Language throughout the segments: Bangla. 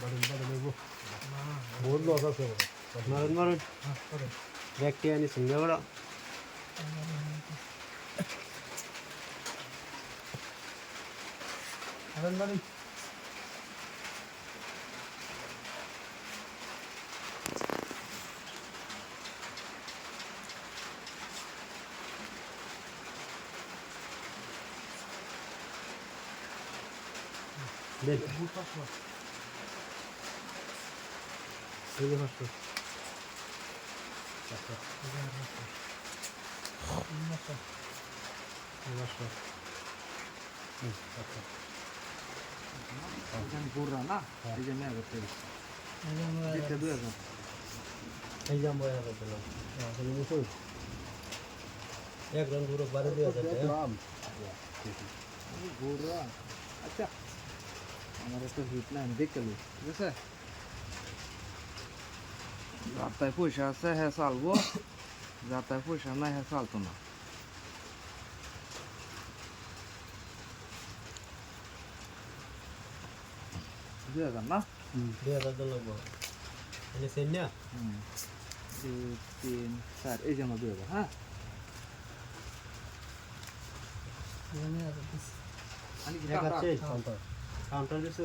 बहुत लोग ऐसे मरद मरद व्यक्ति यानी समझा बड़ा मरद मरद Dele. বহুত লস আছে মারুন মারুন ব্যাগটি আনি সঙ্গে বড় দেন এই যে পাঁচশো পাঁচশো হুম, পাঁচশো। ঘুররা না এই জন্য করতে দিতে দুই হাজার এই যে আমরা হাজার দিলাম আসলে বুঝুন এক রান পুরো বারো দুই হাজার টাকা। ঘুররা আচ্ছা আমার একটা হিট না আমি দেখতে লই ঠিক আছে যাতায় পয়সা আছে হ্যাঁ চালবো যাতায় পয়সা নাই হ্যাঁ চালতো না দুই হাজার না দুই হাজার লাগবো তিন চার এই যে দুই হাজার হ্যাঁ কাউন্টার দিছো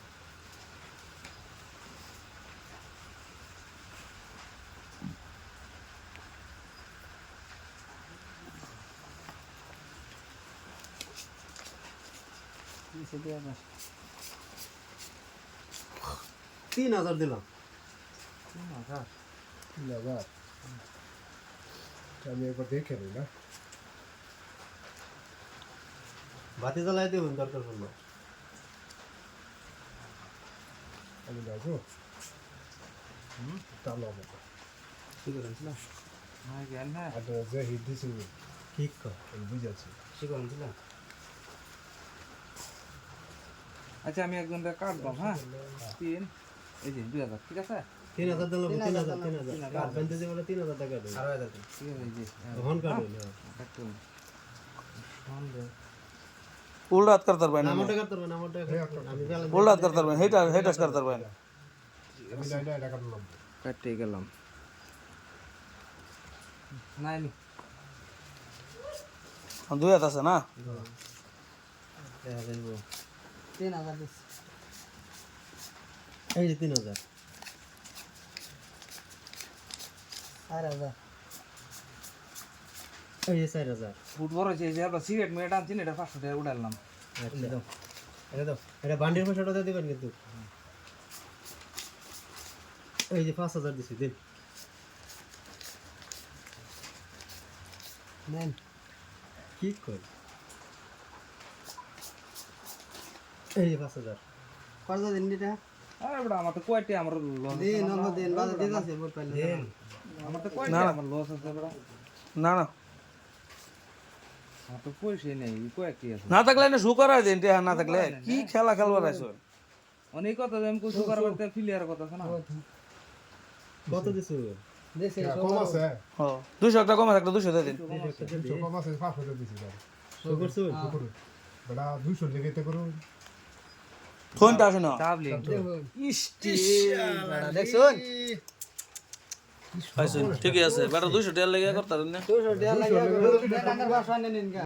তিন হাজার দিলাম। তিন হাজার? তিন হাজার? আমি একবার দেখে নিই না। বাতি জ্বালাই দেবেন দরকার পড়ল। আমি যাব। চালো আমাকে ঠিক আছে না? আর যে হিট দিছি ঠিক বুঝেছি ঠিক আছে দিলাম আচ্ছা আমি একজন কাটবাম হ্যাঁ? হ্যাঁ? তিন এই যে দুই হাজার ঠিক আছে? তিন হাজার দিলাম তিন হাজার তিন হাজার। তিন হাজার। টাকা দেবেন ঠিক আছে এই যে হ্যাঁ। হন কাটবেন হ্যাঁ। কাটবেন হাত করতে পারবেন। আমারটা করতে পারবেন আমারটা নাই দুই হাত আছে না? তিন হাজার দিস এই যে তিন হাজার। চার হাজার। এই যে চার হাজার। ফুট বড় হয়েছে এই যে আবার সিগারেট মেয়ে টানছি না এটা পাঁচশো টাকা উঠালাম আচ্ছা। দাও এটা দাও এটা বান্ডির পয়সাটা দিয়ে দিবেন কিন্তু। এই যে পাঁচ হাজার দিছি দিন। নেন। কি কর এই যে পাঁচ হাজার কত দিন এটা আরে বড় আমার তো কয়টি আমার লস দিন নম্বর দিন বাজার দিতে আছে মোট পাইলে দিন। আমার তো কয়টি আমার লস আছে বড়? না না। আমার তো পয়সা নেই কয়েকটি আছে? না থাকলে না শু করা দিন না থাকলে। কি খেলা খেলবার আইছো অনেক কথা আমি কিছু করার করতে ফিলিয়ার কথা আছে না? কত দিছো? কম আছে। ও দুশো একটা কমে থাকলে দুশো দিন। কম আছে। পাঁচশো দিছি করছ? বেটা দুইশো লেগে করুন ফোনটা আসে না। দেখছুন? ঠিকই আছে। বেটা দুইশো টাকা লেগে না টাকা লাগে